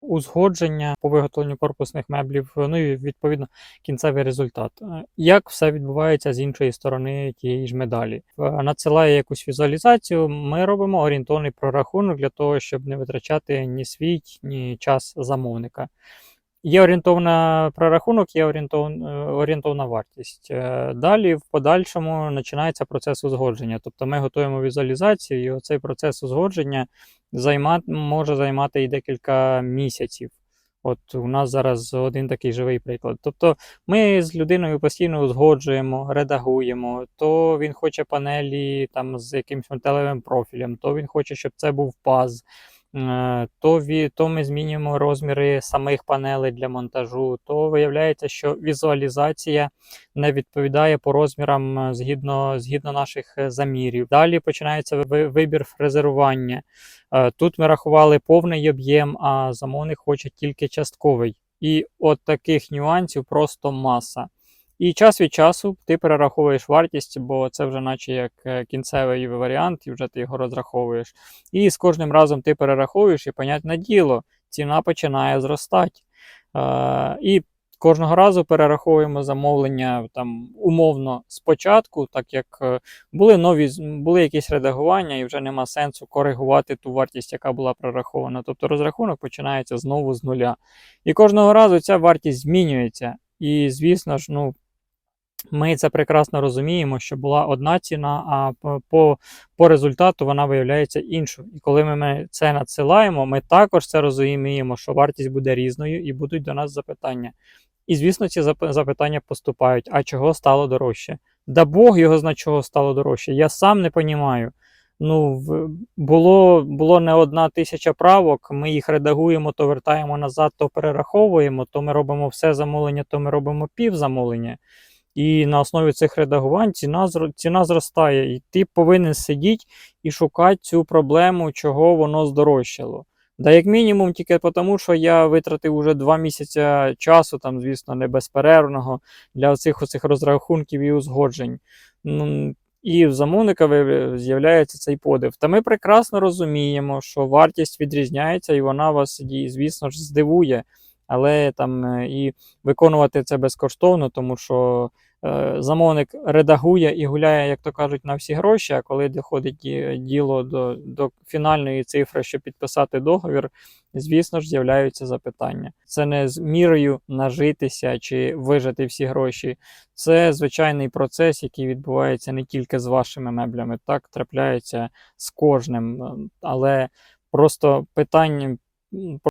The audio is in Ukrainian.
узгодження по виготовленню корпусних меблів, ну і відповідно кінцевий результат. Е, Як все відбувається з іншої сторони тієї ж медалі? Е, Надсилає якусь візуалізацію, ми робимо орієнтовний прорахунок для того, щоб не витрачати ні свій, ні час замовника. Є орієнтовна прорахунок, є орієнтовна, орієнтовна вартість. Е, Далі в подальшому починається процес узгодження. Тобто ми готуємо візуалізацію, і оцей процес узгодження займа, може займати і декілька місяців. От у нас зараз один такий живий приклад. Тобто ми з людиною постійно узгоджуємо, редагуємо, то він хоче панелі там з якимось металевим профілем, то він хоче, щоб це був паз. Е, То, ві, то ми змінюємо розміри самих панелей для монтажу, то виявляється, що візуалізація не відповідає по розмірам е, згідно, згідно наших е, замірів. Далі починається вибір фрезерування. Тут ми рахували повний об'єм, а замовник хоче тільки частковий. І от таких нюансів просто маса. І час від часу ти перераховуєш вартість, бо це вже наче як е, кінцевий варіант, і вже ти його розраховуєш. І з кожним разом ти перераховуєш, і понятне діло, ціна починає зростати. Е, і кожного разу перераховуємо замовлення там умовно спочатку, так як е, були нові були якісь редагування, і вже нема сенсу коригувати ту вартість, яка була прорахована. Тобто розрахунок починається знову з нуля. І кожного разу ця вартість змінюється. І, звісно ж, ну. Ми це прекрасно розуміємо, що була одна ціна, а по- по, результату вона виявляється іншою. І коли ми- це надсилаємо, ми також це розуміємо, що вартість буде різною і будуть до нас запитання. І, звісно, ці запитання поступають: а чого стало дорожче? Да Бог його зна чого стало дорожче. Я сам не розумію. Ну, було, було не одна тисяча правок, ми їх редагуємо, то вертаємо назад, то перераховуємо, то ми робимо все замовлення, то ми робимо пів замовлення. І на основі цих редагувань ціна, ціна зростає. І ти повинен сидіти і шукати цю проблему, чого воно здорожчало. Да, як мінімум, тільки тому, що я витратив уже два місяці часу, там, звісно, не безперервного, для оцих, оцих розрахунків і узгоджень. Ну, і в замовника з'являється цей подив. Та ми прекрасно розуміємо, що вартість відрізняється, і вона вас, звісно ж, здивує. Але там е, і виконувати це безкоштовно, тому що е, замовник редагує і гуляє, як то кажуть, на всі гроші. А коли доходить діло до, до фінальної цифри, щоб підписати договір, звісно ж, з'являються запитання. Це не з мірою нажитися чи вижити всі гроші. Це звичайний процес, який відбувається не тільки з вашими меблями, так трапляється з кожним. Е, Але просто питання.